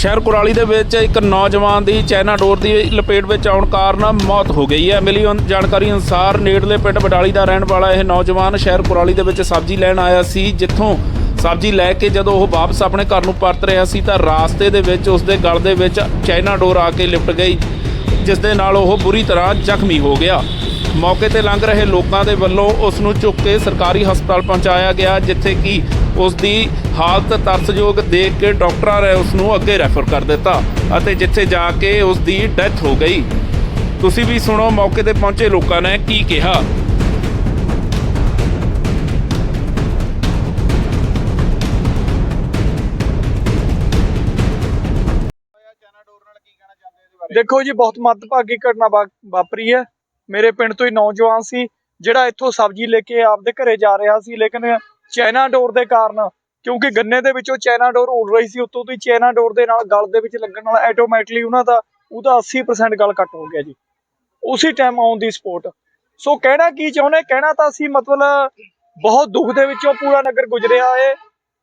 ਸ਼ਹਿਰ ਕੁਰਾਲੀ ਦੇ ਵਿੱਚ ਇੱਕ ਨੌਜਵਾਨ ਦੀ ਚਾਈਨਾ ਡੋਰ ਦੀ ਲਪੇਟ ਵਿੱਚ ਆਉਣ ਕਾਰਨ ਮੌਤ ਹੋ ਗਈ ਹੈ। ਮਿਲੀ ਜਾਣਕਾਰੀ ਅਨੁਸਾਰ ਨੇੜਲੇ ਪਿੰਡ ਬਡਾਲੀ ਦਾ ਰਹਿਣ ਵਾਲਾ ਇਹ ਨੌਜਵਾਨ ਸ਼ਹਿਰ ਕੁਰਾਲੀ ਦੇ ਵਿੱਚ ਸਬਜ਼ੀ ਲੈਣ ਆਇਆ ਸੀ, ਜਿੱਥੋਂ ਸਬਜ਼ੀ ਲੈ ਕੇ ਜਦੋਂ ਉਹ ਵਾਪਸ ਆਪਣੇ ਘਰ ਨੂੰ ਪਰਤ ਰਿਹਾ ਸੀ ਤਾਂ ਰਾਸਤੇ ਦੇ ਵਿੱਚ ਉਸ ਦੇ ਗਲ ਦੇ ਵਿੱਚ ਚਾਈਨਾ ਡੋਰ ਆ ਕੇ ਲਿਪਟ ਗਈ, ਜਿਸ ਦੇ ਨਾਲ ਉਹ ਬੁਰੀ ਤਰ੍ਹਾਂ ਜ਼ਖਮੀ ਹੋ ਗਿਆ। ਮੌਕੇ ਤੇ ਲੰਘ ਰਹੇ ਲੋਕਾਂ ਦੇ ਵੱਲੋਂ ਉਸ ਨੂੰ ਚੁੱਕ ਕੇ ਸਰਕਾਰੀ ਹਸਪਤਾਲ ਪਹੁੰਚਾਇਆ ਗਿਆ, ਜਿੱਥੇ ਕਿ ਉਸ ਦੀ ਹਾਲਤ ਤਰਸਯੋਗ ਦੇਖ ਕੇ ਡਾਕਟਰਾਂ ਨੇ ਉਸ ਨੂੰ ਅੱਗੇ ਰੈਫਰ ਕਰ ਦਿੱਤਾ ਅਤੇ ਜਿੱਥੇ ਜਾ ਕੇ ਉਸ ਦੀ ਡੈਥ ਹੋ ਗਈ। ਤੁਸੀਂ ਵੀ ਸੁਣੋ, ਮੌਕੇ ਤੇ ਪਹੁੰਚੇ ਲੋਕਾਂ ਨੇ ਕੀ ਕਿਹਾ। ਦੇਖੋ ਜੀ, ਬਹੁਤ ਮੱਦਭਾਗੀ ਘਟਨਾ ਵਾ- ਵਾਪਰੀ ਹੈ। ਮੇਰੇ ਪਿੰਡ ਤੋਂ ਹੀ ਨੌਜਵਾਨ ਸੀ, ਜਿਹੜਾ ਇੱਥੋਂ ਸਬਜ਼ੀ ਲੈ ਕੇ ਆਪਦੇ ਘਰੇ ਜਾ ਰਿਹਾ ਸੀ, ਲੇਕਿਨ ਚਾਈਨਾ ਡੋਰ ਦੇ ਕਾਰਨ, ਕਿਉਂਕਿ ਗੰਨੇ ਦੇ ਵਿੱਚੋਂ ਚਾਈਨਾ ਡੋਰ ਉੱਡ ਰਹੀ ਸੀ, ਉੱਤੋਂ ਦੀ ਚਾਈਨਾ ਡੋਰ ਦੇ ਨਾਲ ਗਲ ਦੇ ਵਿੱਚ ਲੱਗਣ ਨਾਲ ਆਟੋਮੈਟਿਕਲੀ ਉਹਨਾਂ ਦਾ, ਉਹਦਾ 80% ਗਲ ਕੱਟ ਹੋ ਗਿਆ ਜੀ। ਉਸੇ ਟਾਈਮ ਆਨ ਦੀ ਸਪੋਰਟ ਸੋ ਕਹਿਣਾ ਕੀ ਚਾਹੁੰਦੇ, ਕਹਿਣਾ ਤਾਂ ਅਸੀਂ ਮਤਲਬ ਬਹੁਤ ਦੁੱਖ ਦੇ ਵਿੱਚੋਂ ਪੂਰਾ ਨਗਰ ਗੁਜ਼ਰਿਆ ਏ,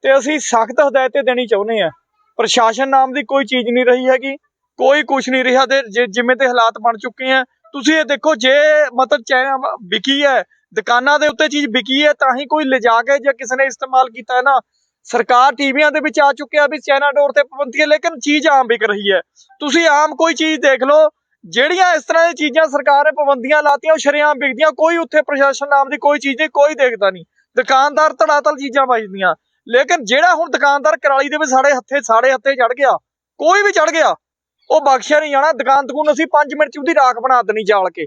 ਤੇ ਅਸੀਂ ਸਖਤ ਹਦਾਇਤਾਂ ਦੇਣੀ ਚਾਹੁੰਦੇ ਆ ਪ੍ਰਸ਼ਾਸਨ ਨਾਮ ਦੀ ਕੋਈ ਚੀਜ਼ ਨਹੀਂ ਰਹੀ ਹੈਗੀ, ਕੋਈ ਕੁਝ ਨਹੀਂ ਰਿਹਾ ਤੇ ਜਿ- ਜਿਵੇਂ ਤੇ ਹਾਲਾਤ ਬਣ ਚੁੱਕੇ ਆ ਤੁਸੀਂ ਇਹ ਦੇਖੋ, ਜੇ ਮਤਲਬ ਚਾਈਨਾ ਵਿਕੀ ਹੈ, ਦੁਕਾਨਾਂ ਦੇ ਉੱਤੇ ਚੀਜ਼ ਵਿਕੀ ਹੈ, ਤਾਂ ਹੀ ਕੋਈ ਲਿਜਾ ਕੇ ਜਾਂ ਕਿਸੇ ਨੇ ਇਸਤੇਮਾਲ ਕੀਤਾ ਹੈ ਨਾ। ਸਰਕਾਰ ਟੀਵੀਆਂ ਦੇ ਵਿੱਚ ਆ ਚੁੱਕਿਆ ਵੀ ਚਾਈਨਾ ਡੋਰ ਤੇ ਪਾਬੰਦੀ ਹੈ ਲੇਕਿਨ ਚੀਜ਼ ਆਮ ਵਿਕ ਰਹੀ ਹੈ। ਤੁਸੀਂ ਆਮ ਕੋਈ ਚੀਜ਼ ਦੇਖ ਲਓ, ਜਿਹੜੀਆਂ ਇਸ ਤਰ੍ਹਾਂ ਦੀਆਂ ਚੀਜ਼ਾਂ ਸਰਕਾਰ ਨੇ ਪਾਬੰਦੀਆਂ ਲਾਤੀਆਂ, ਉਹ ਸ਼ਰੇਆਮ ਵਿਕਦੀਆਂ, ਕੋਈ ਉੱਥੇ ਪ੍ਰਸ਼ਾਸਨ ਨਾਮ ਦੀ ਕੋਈ ਚੀਜ਼ ਨਹੀਂ, ਕੋਈ ਦੇਖਦਾ ਨਹੀਂ। ਦੁਕਾਨਦਾਰ ਧੜਾਤਲ ਚੀਜ਼ਾਂ ਵੇਚਦੀਆਂ ਲੇਕਿਨ ਜਿਹੜਾ ਹੁਣ ਦੁਕਾਨਦਾਰ ਕਰਾਲੀ ਦੇ ਵਿੱਚ ਸਾਡੇ ਹੱਥੇ ਸਾਡੇ ਹੱਥੇ ਚੜ ਗਿਆ, ਕੋਈ ਵੀ ਚੜ ਗਿਆ ਉਹ ਬਖਸ਼ਿਆ ਨਹੀਂ ਜਾਣਾ ਦੁਕਾਨ ਤਕੂਨ ਅਸੀਂ 5 ਮਿੰਟ ਚ ਉਹਦੀ ਰਾਖ ਬਣਾ ਦੇਣੀ ਜਾਲ ਕੇ।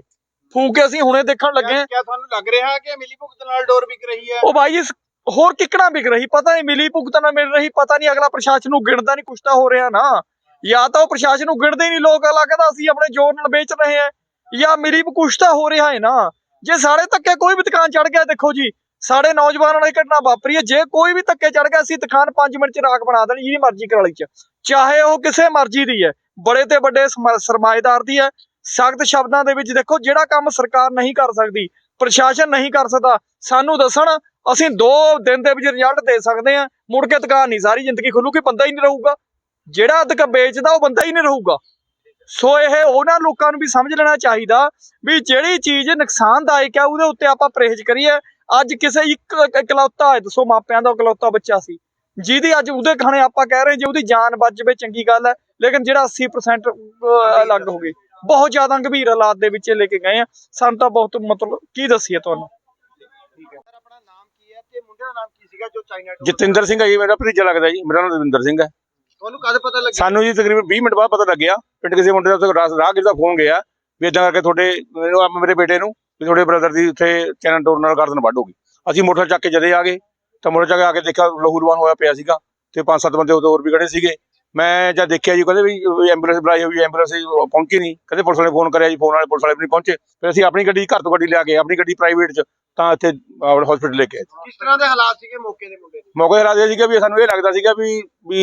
ਫੂਕ ਕੇ ਅਸੀਂ ਹੁਣੇ ਦੇਖਣ ਲੱਗੇ ਹਾਂ। ਕਿਆ ਤੁਹਾਨੂੰ ਲੱਗ ਰਿਹਾ ਕਿ ਮਿਲੀ ਭੁਗਤ ਨਾਲ ਡੋਰ ਵਿਕ ਰਹੀ ਹੈ? ਉਹ ਭਾਈ ਇਸ ਹੋਰ ਕਿੱਕਣਾ ਵਿਕ ਰਹੀ ਪਤਾ ਨਹੀਂ ਮਿਲੀ ਭੁਗਤਣਾ ਮਿਲ ਰਹੀ ਪਤਾ ਨਹੀਂ ਅਗਲਾ ਪ੍ਰਸ਼ਾਸਨ ਨੂੰ ਗਿਣਦਾ ਨਹੀਂ ਕੁਛ ਤਾਂ ਹੋ ਰਿਹਾ ਨਾ। ਜਾਂ ਤਾਂ ਉਹ ਪ੍ਰਸ਼ਾਸਨ ਨੂੰ ਗਿਣਦੇ ਨਹੀਂ ਲੋਕ ਅਗਲਾ ਕਹਿੰਦਾ ਅਸੀਂ ਆਪਣੇ ਜ਼ੋਰ ਨਾਲ ਵੇਚ ਰਹੇ ਹਾਂ। ਜਾਂ ਮਿਲੀ ਕੁਛ ਤਾਂ ਹੋ ਰਿਹਾ ਹੈ ਨਾ। ਜੇ ਸਾਡੇ ਧੱਕੇ ਕੋਈ ਵੀ ਦੁਕਾਨ ਚੜ ਗਿਆ ਦੇਖੋ ਜੀ ਸਾਡੇ ਨੌਜਵਾਨਾਂ ਨਾਲ ਘਟਨਾ ਵਾਪਰੀ ਹੈ। ਜੇ ਕੋਈ ਵੀ ਧੱਕੇ ਚੜ ਗਿਆ ਅਸੀਂ ਦੁਕਾਨ 5 ਮਿੰਟ ਚ ਰਾਖ ਬਣਾ ਦੇਣੀ ਜਿਹਦੀ ਮਰਜ਼ੀ ਕਰਾਲੀ ਚ। ਚਾਹੇ ਉਹ ਕਿਸੇ ਮਰਜ਼ੀ ਦੀ ਹੈ। ਬੜੇ ਤੇ ਵੱਡੇ ਸਮ- ਸਰਮਾਏਦਾਰ ਦੀ ਹੈ। ਸਖਤ ਸ਼ਬਦਾਂ ਦੇ ਵਿੱਚ ਦੇਖੋ, ਜਿਹੜਾ ਕੰਮ ਸਰਕਾਰ ਨਹੀਂ ਕਰ ਸਕਦੀ, ਪ੍ਰਸ਼ਾਸਨ ਨਹੀਂ ਕਰ ਸਕਦਾ, ਸਾਨੂੰ ਦੱਸਣ, ਅਸੀਂ 2 ਦਿਨ ਦੇ ਵਿੱਚ ਰਿਜ਼ਲਟ ਦੇ ਸਕਦੇ ਹਾਂ। ਮੁੜ ਕੇ ਦੁਕਾਨ ਨਹੀਂ, ਸਾਰੀ ਜ਼ਿੰਦਗੀ ਖੁੱਲੂਗੀ, ਬੰਦਾ ਹੀ ਨਹੀਂ ਰਹੂਗਾ। ਜਿਹੜਾ ਅਦਕ ਵੇਚਦਾ, ਉਹ ਬੰਦਾ ਹੀ ਨਹੀਂ ਰਹੂਗਾ। ਸੋ ਇਹ ਉਹਨਾਂ ਲੋਕਾਂ ਨੂੰ ਵੀ ਸਮਝ ਲੈਣਾ ਚਾਹੀਦਾ ਵੀ ਜਿਹੜੀ ਚੀਜ਼ ਨੁਕਸਾਨਦਾਇਕ ਹੈ, ਉਹਦੇ ਉੱਤੇ ਆਪਾਂ ਪਰਹੇਜ਼ ਕਰੀਏ। ਅੱਜ ਕਿਸੇ ਇੱਕ ਇਕਲੌਤਾ ਹੈ, ਦੱਸੋ ਮਾਪਿਆਂ ਦਾ ਇਕਲੌਤਾ ਬੱਚਾ ਸੀ। ਜਿਹਦੀ ਅੱਜ ਉਹਦੇ ਖਾਣੇ ਆਪਾਂ ਕਹਿ ਰਹੇ ਜੇ ਉਹਦੀ ਜਾਨ ਬਚ ਜਾਵੇ ਚੰਗੀ ਗੱਲ ਹੈ ਲੇਕਿਨ ਜਿਹੜਾ 80% ਅਹ, ਅਲੱਗ ਹੋ ਗਈ ਬਹੁਤ ਜ਼ਿਆਦਾ ਗੰਭੀਰ ਹਾਲਾਤ ਦੇ ਵਿੱਚ ਲੈ ਕੇ ਗਏ ਆ। ਸਾਨੂੰ ਤਾਂ ਬਹੁਤ ਮਤਲਬ ਕੀ ਦੱਸੀਏ ਤੁਹਾਨੂੰ? ਠੀਕ ਹੈ। ਸਰ ਆਪਣਾ ਨਾਮ ਕੀ ਹੈ ਤੇ ਮੁੰਡੇ ਦਾ ਨਾਮ ਕੀ ਸੀਗਾ ਜੋ ਚਾਈਨਾ ਡੋਰ ਜਤਿੰਦਰ ਸਿੰਘ ਹੈ ਜੀ ਮੇਰਾ ਭਤੀਜਾ ਲੱਗਦਾ ਜੀ ਮੇਰਾ ਨਾਮ ਦਵਿੰਦਰ ਸਿੰਘ ਹੈ। ਤੁਹਾਨੂੰ ਕਦ ਪਤਾ ਲੱਗਿਆ? ਸਾਨੂੰ ਜੀ ਤਕਰੀਬਨ 20 ਮਿੰਟ ਬਾਅਦ ਪਤਾ ਲੱਗਿਆ ਪਿੰਡ ਕਿਸੇ ਮੁੰਡੇ ਦਾ ਉੱਥੇ ਰਾਹ ਰਾਹਗੀਰ ਦਾ ਫੋਨ ਗਿਆ ਵੀ ਇਦਾਂ ਕਰਕੇ ਤੁਹਾਡੇ ਮੇਰੇ ਬੇਟੇ ਨੂੰ ਵੀ ਤੁਹਾਡੇ ਬ੍ਰਦਰ ਦੀ ਉੱਥੇ ਚੈਨਲ ਟੋਰ ਨਾਲ ਗਰਦਨ ਵੱਢ ਹੋ ਗਈ। ਅਸੀਂ ਮੋਟਰ ਚੱਕ ਕੇ ਜਦੇ ਆ ਗਏ। ਤਾਂ ਮੋਟਰ ਚੱਕ ਕੇ ਆ ਕੇ ਦੇਖਿਆ ਲਹੂਰਵਾਨ ਹੋਇਆ ਪਿਆ ਸੀਗਾ ਤੇ ਪੰਜ ਸੱਤ ਬੰਦੇ ਹੋਰ ਵੀ ਖੜੇ ਸੀਗੇ। ਮੈਂ ਜਦ ਦੇਖਿਆ ਜੀ ਕਹਿੰਦੇ ਵੀ ਐਂਬੂਲੈਂਸ ਬੁਲਾਈ ਹੋਈ ਐਂਬੂਲੈਂਸ ਪਹੁੰਚੀ ਨਹੀਂ। ਕਹਿੰਦੇ ਪੁਲਿਸ ਵਾਲੇ ਫੋਨ ਕਰਿਆ ਜੀ ਫੋਨ ਵਾਲੇ ਪੁਲਿਸ ਵਾਲੇ ਵੀ ਨਹੀਂ ਪਹੁੰਚੇ। ਫਿਰ ਅਸੀਂ ਆਪਣੀ ਗੱਡੀ ਘਰ ਤੋਂ ਗੱਡੀ ਲਿਆ ਕੇ ਆਪਣੀ ਗੱਡੀ ਪ੍ਰਾਈਵੇਟ ਚ ਤਾਂ ਇੱਥੇ ਹਸਪੀਟਲ ਲੈ ਕੇ ਆਏ। ਕਿਸ ਤਰ੍ਹਾਂ ਦੇ ਹਾਲਾਤ ਸੀਗੇ ਮੌਕੇ ਦੇ ਮੁੰਡੇ ਦੇ? ਮੌਕੇ ਤੇ ਰਾਜੇ ਸੀਗਾ ਵੀ ਸਾਨੂੰ ਇਹ ਲੱਗਦਾ ਸੀਗਾ ਵੀ ਵੀ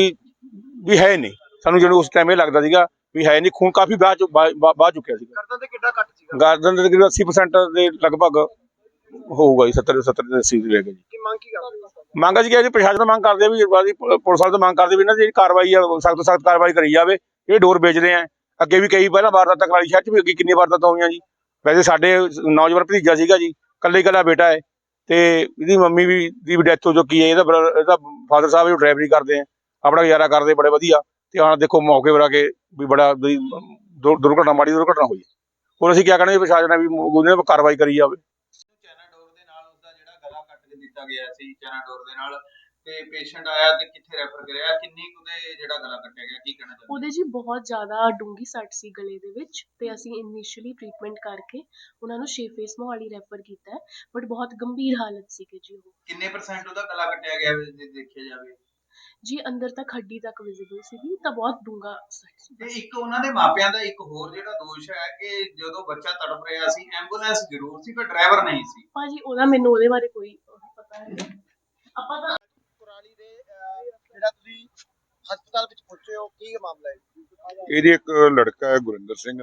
ਵੀ ਹੈ ਨਹੀਂ। ਸਾਨੂੰ ਜਦੋਂ ਉਸ ਟਾਈਮ ਇਹ ਲੱਗਦਾ ਸੀਗਾ ਵੀ ਹੈ ਨਹੀਂ ਖੂਨ ਕਾਫੀ ਬਾਹ ਬਾਹ ਚੁੱਕਿਆ ਸੀਗਾ। ਕਰਦਾਂ ਤੇ ਕਿੱਡਾ ਘੱਟ ਸੀਗਾ? ਗਾਰਡਨ ਦੇ ਤਕਰੀਬਨ 80% ਦੇ ਲਗਭਗ ਹੋਊਗਾ ਜੀ 70 70 ਦੇ 80 ਦੇ ਲੈ ਕੇ ਜੀ। ਕੀ ਮੰਗ ਕੀ ਕਰਦੇ? ਮੰਗ ਅਸੀਂ ਕਿ ਜੀ ਪ੍ਰਸ਼ਾਸਨ ਮੰਗ ਕਰਦੇ ਵੀ ਬਾਦੀ ਪੁਲਿਸ ਵਾਲੇ ਤੋਂ ਮੰਗ ਕਰਦੇ ਵੀ ਇਹਨਾਂ ਦੀ ਜਿਹੜੀ ਕਾਰਵਾਈ ਆ ਸਖਤ ਸਖਤ ਕਾਰਵਾਈ ਕਰੀ ਜਾਵੇ, ਇਹ ਡੋਰ ਵੇਚਦੇ ਆ। ਅੱਗੇ ਵੀ ਕਈ ਪਹਿਲਾਂ ਵਾਰਦਾਤਾਂ ਕਰਾਲੀ ਸ਼ਹਿਰ ਚ ਵੀ ਅੱਗੇ ਕਿੰਨੀ ਵਾਰਦਾਤਾਂ ਹੋਈਆਂ ਜੀ। ਵੈਸੇ ਸਾਡੇ ਨੌਜਵਾਨ ਭਤੀਜਾ ਸੀਗਾ ਜੀ ਕੱਲੇ ਕੱਲਾ ਬੇਟਾ ਹੈ ਤੇ ਇਹਦੀ ਮੰਮੀ ਵੀ, ਦੀ ਵੀ ਡੈਥ ਹੋ ਚੁੱਕੀ ਹੈ, ਇਹਦਾ brother- ਇਹਦਾ ਫਾਦਰ ਸਾਹਿਬ ਜੋ ਡਰਾਈਵਰੀ ਕਰਦੇ ਆ, ਆਪਣਾ ਗੁਜ਼ਾਰਾ ਕਰਦੇ ਬੜੇ ਵਧੀਆ ਤੇ ਆਹ ਦੇਖੋ ਮੌਕੇ ਪਰ ਆ ਕੇ ਵੀ ਬੜਾ ਦੁਰ- ਦੁਰਘਟਨਾ, ਮਾੜੀ ਦੁਰਘਟਨਾ ਹੋਈ ਹੋਰ ਅਸੀਂ ਕੀ ਕਰਨਾ ਜੀ, ਪ੍ਰਸ਼ਾਸਨ ਵੀ ਉਹਦੇ ਤੇ ਕਾਰਵਾਈ ਕਰੀ ਜਾਵੇ ਚਾਈਨਾ ਡੋਰ ਦੇ ਨਾਲ ਉਸਦਾ ਜਿਹੜਾ ਗਲਾ ਕੇ ਦਿੱਤਾ ਗਿਆ ਸੀ ਚਾਈਨਾ ਡੋਰ ਦੇ ਨਾਲ ਤੇ ਪੇਸ਼ੈਂਟ ਆਇਆ ਤੇ ਕਿੱਥੇ ਰੈਫਰ ਕਰਿਆ ਕਿੰਨੀ ਕੁ ਦੇ ਜਿਹੜਾ ਗਲਾ ਕੱਟਿਆ ਗਿਆ ਕੀ ਕਹਿਣਾ ਚਾਹੁੰਦੇ? ਉਹਦੇ ਜੀ ਬਹੁਤ ਜ਼ਿਆਦਾ ਡੂੰਗੀ ਸੱਟ ਸੀ ਗਲੇ ਦੇ ਵਿੱਚ ਤੇ ਅਸੀਂ ਇਨੀਸ਼ੀਅਲੀ ਟ੍ਰੀਟਮੈਂਟ ਕਰਕੇ ਉਹਨਾਂ ਨੂੰ ਸ਼ੇਫੇਸ ਮੋਹਾਲੀ ਰੈਫਰ ਕੀਤਾ ਹੈ ਬਟ ਬਹੁਤ ਗੰਭੀਰ ਹਾਲਤ ਸੀਗੀ ਜੀ ਉਹ। ਕਿੰਨੇ ਪਰਸੈਂਟ ਉਹਦਾ ਗਲਾ ਕੱਟਿਆ ਗਿਆ ਜੇ ਦੇਖਿਆ ਜਾਵੇ? ਜੀ ਅੰਦਰ ਤੱਕ ਹੱਡੀ ਤੱਕ ਵਿਜ਼ੀਬਲ ਸੀਗੀ ਤਾਂ ਬਹੁਤ ਡੂੰਗਾ ਸੱਟ ਸੀ। ਤੇ ਇੱਕ ਉਹਨਾਂ ਦੇ ਮਾਪਿਆਂ ਦਾ ਇੱਕ ਹੋਰ ਜਿਹੜਾ ਦੋਸ਼ ਹੈ ਕਿ ਜਦੋਂ ਬੱਚਾ ਤੜਪ ਰਿਹਾ ਸੀ ਐਂਬੂਲੈਂਸ ਜ਼ਰੂਰ ਸੀ ਪਰ ਡਰਾਈਵਰ ਨਹੀਂ ਸੀ। ਭਾਜੀ ਉਹਦਾ ਮੈਨੂੰ ਉਹਦੇ ਬਾਰੇ ਕੋਈ ਆਪਾਂ ਤਾਂ ਕੁਰਾਲੀ ਦੇ ਅਹ, ਜਿਹੜਾ ਤੁਸੀਂ ਹਸਪਤਾਲ ਵਿੱਚ ਪਹੁੰਚੇ ਹੋ ਕੀ ਮਾਮਲਾ ਹੈ? ਇਹਦੀ ਇੱਕ ਲੜਕਾ ਹੈ ਗੁਰਿੰਦਰ ਸਿੰਘ।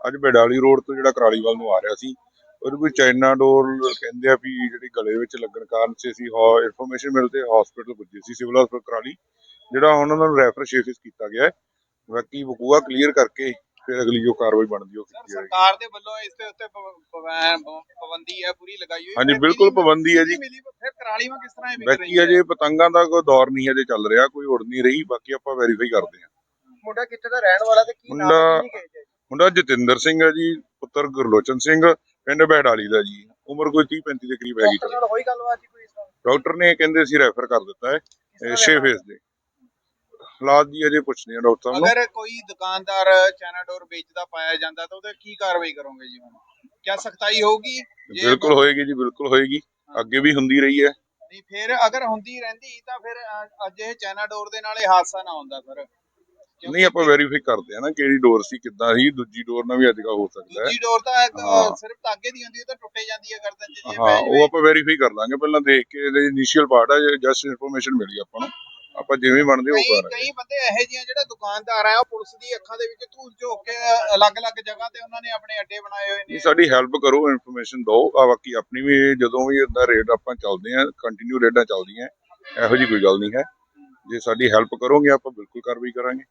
ਅੱਜ ਬੇਡਾਲੀ ਰੋਡ ਤੋਂ ਜਿਹੜਾ ਕਰਾਲੀ ਵੱਲ ਨੂੰ ਆ ਰਿਹਾ ਸੀ ਉਹਨੂੰ ਕੋਈ ਚਾਈਨਾ ਡੋਰ ਕਹਿੰਦੇ ਆ ਵੀ ਜਿਹੜੀ ਗਲੇ ਵਿੱਚ ਲੱਗਣ ਕਾਰਨ ਸੀ ਅਸੀਂ ਇਨਫੋਰਮੇਸ਼ਨ ਮਿਲਦੇ ਹਸਪੀਟਲ ਪੁੱਜੇ ਸੀ ਸਿਵਲ ਹਸਪਤਾਲ ਕਰਾਲੀ ਜਿਹੜਾ ਹੁਣ ਉਹਨਾਂ ਨੂੰ ਰੈਫਰ ਸ਼ੇਫਿਸ ਕੀਤਾ ਗਿਆ ਹੈ। ਬਾਕੀ ਬਕੂਆ ਕਲੀਅਰ ਕਰਕੇ ਫਿਰ ਅਗਲੀ ਜੋ ਕਾਰਵਾਈ ਬਣਦੀ ਉਹ ਕੀਤੀ ਜਾਏਗੀ। ਸਰਕਾਰ ਦੇ ਵੱਲੋਂ ਇਸ ਦੇ ਉੱਤੇ ਪਾਬੰਦੀ ਹੈ ਪੂਰੀ ਲਗਾਈ ਹੋਈ ਹਾਂਜੀ ਬਿਲਕੁਲ ਪਾਬੰਦੀ ਹੈ ਜੀ। ਕਰਾਲੀਆਂ ਕਿਸ ਤਰ੍ਹਾਂ ਇਹ ਵਿਕ ਬਾਕੀ ਰਹੀ ਹੈ? ਅਜੇ ਪਤੰਗਾਂ ਦਾ ਕੋਈ ਦੌਰ ਨਹੀਂ ਅਜੇ ਚੱਲ ਰਿਹਾ ਕੋਈ ਉੜ ਨਹੀਂ ਰਹੀ ਬਾਕੀ ਆਪਾਂ ਵੈਰੀਫਾਈ ਕਰਦੇ ਹਾਂ। ਮੁੰਡਾ ਕਿੱਥੇ ਦਾ ਰਹਿਣ ਵਾਲਾ ਤੇ ਕੀ ਨਾਮ ਮੁੰਡਾ- ਕਹੇ ਜਾਏ ਮੁੰਡਾ ਜਤਿੰਦਰ ਸਿੰਘ ਹੈ ਜੀ ਪੁੱਤਰ ਗੁਰਲੋਚਨ ਸਿੰਘ ਪਿੰਡ ਬਹਿਡਾਲੀ ਦਾ ਜੀ। ਉਮਰ ਕੋਈ 30 35 ਦੇ ਕਰੀਬ ਹੈਗੀ ਡਾਕਟਰ ਨਾਲ ਹੋਈ ਗੱਲਬਾਤ ਜੀ ਕੋਈ ਇਸ ਤਰ੍ਹਾਂ ਡਾਕਟਰ ਨੇ ਕਹਿੰਦੇ ਸੀ ਰੈਫਰ ਕਰ ਦਿੱਤਾ ਹੈ ਤਰ੍ਹਾਂ 6 ਫੇਸ ਦੇ। ਹਾਲਾਤ ਦੀ ਅਜੇ ਪੁੱਛਦੇ ਆ ਡਾਕਟਰ ਸਾਹਿਬ ਨੂੰ। ਅਗਰ ਕੋਈ ਦੁਕਾਨਦਾਰ ਚਾਈਨਾ ਡੋਰ ਵੇਚਦਾ ਪਾਇਆ ਜਾਂਦਾ ਤਾਂ ਉਹਦੇ ਕੀ ਕਾਰਵਾਈ ਕਰੋਗੇ ਜੀ ਹੁਣ? ਕਿਆ ਸਖਤਾਈ ਹੋਊਗੀ? ਜੇ ਬਿਲਕੁਲ ਹੋਏਗੀ ਜੀ ਬਿਲਕੁਲ ਹੋਏਗੀ। ਅੱਗੇ ਵੀ ਹੁੰਦੀ ਰਹੀ ਹੈ ਨਹੀਂ ਫਿਰ ਅਗਰ ਹੁੰਦੀ ਰਹਿੰਦੀ ਤਾਂ ਫਿਰ ਅ- ਅੱਜ ਇਹ ਚਾਈਨਾ ਡੋਰ ਦੇ ਨਾਲ ਇਹ ਹਾਦਸਾ ਨਾ ਹੁੰਦਾ ਸਰ ਨਹੀਂ ਆਪਾਂ ਵੈਰੀਫਾਈ ਕਰਦੇ ਆ ਨਾ ਕਿਹੜੀ ਡੋਰ ਸੀ ਕਿੱਦਾਂ ਸੀ ਦੂਜੀ ਡੋਰ ਨਾਲ ਵੀ ਅੱਜ ਕੱਲ੍ਹ ਹੋ ਸਕਦਾ ਹੈ ਦੂਜੀ ਡੋਰ ਤਾਂ ਇੱਕ, ਹਾਂ। ਸਿਰਫ ਧਾਗੇ ਦੀ ਹੁੰਦੀ ਹੈ ਤਾਂ ਟੁੱਟੇ ਜਾਂਦੀ ਹੈ ਗਰਦਨ 'ਚ ਜੇ ਹਾਂ ਪੈ ਉਹ ਜਾਵੇ। ਆਪਾਂ ਵੈਰੀਫਾਈ ਕਰ ਲਾਂਗੇ ਪਹਿਲਾਂ ਦੇਖ ਕੇ ਇਹਦੇ ਇਨੀਸ਼ੀਅਲ ਪਾਰਟ ਹੈ ਜਸਟ ਇਨਫੋਰਮੇਸ਼ਨ ਮਿਲੀ ਆਪਾਂ ਨੂੰ ਆਪਾਂ ਜਿਵੇਂ ਬਣਦੇ ਉਹ ਕਈ ਕਰਾਂਗੇ। ਕਈ ਬੰਦੇ ਇਹੋ ਜਿਹੇ ਜਿਹੜੇ ਦੁਕਾਨਦਾਰ ਆ ਉਹ ਪੁਲਿਸ ਦੀ ਅੱਖਾਂ ਦੇ ਵਿੱਚ ਧੂਲ ਝੋਕ ਕੇ ਅਲੱਗ-ਅਲੱਗ ਜਗ੍ਹਾ ਤੇ ਉਹਨਾਂ ਨੇ ਆਪਣੇ ਅੱਡੇ ਬਣਾਏ ਹੋਏ ਨੇ। ਸਾਡੀ ਹੈਲਪ ਕਰੋ ਇਨਫੋਰਮੇਸ਼ਨ ਦਿਓ। ਆ ਬਾਕੀ ਆਪਣੀ ਵੀ ਜਦੋਂ ਵੀ ਇਦਾਂ ਰੇਡ ਆਪਾਂ ਚੱਲਦੇ ਆ ਕੰਟੀਨਿਊ ਰੇਡਾਂ ਚੱਲਦੀਆਂ ਇਹੋ ਜੀ ਕੋਈ ਗੱਲ ਨਹੀਂ ਹੈ। ਜੇ ਸਾਡੀ ਹੈਲਪ ਕਰੋਗੇ ਆਪਾਂ ਬਿਲਕੁਲ ਕਾਰਵਾਈ ਕਰਾਂਗੇ।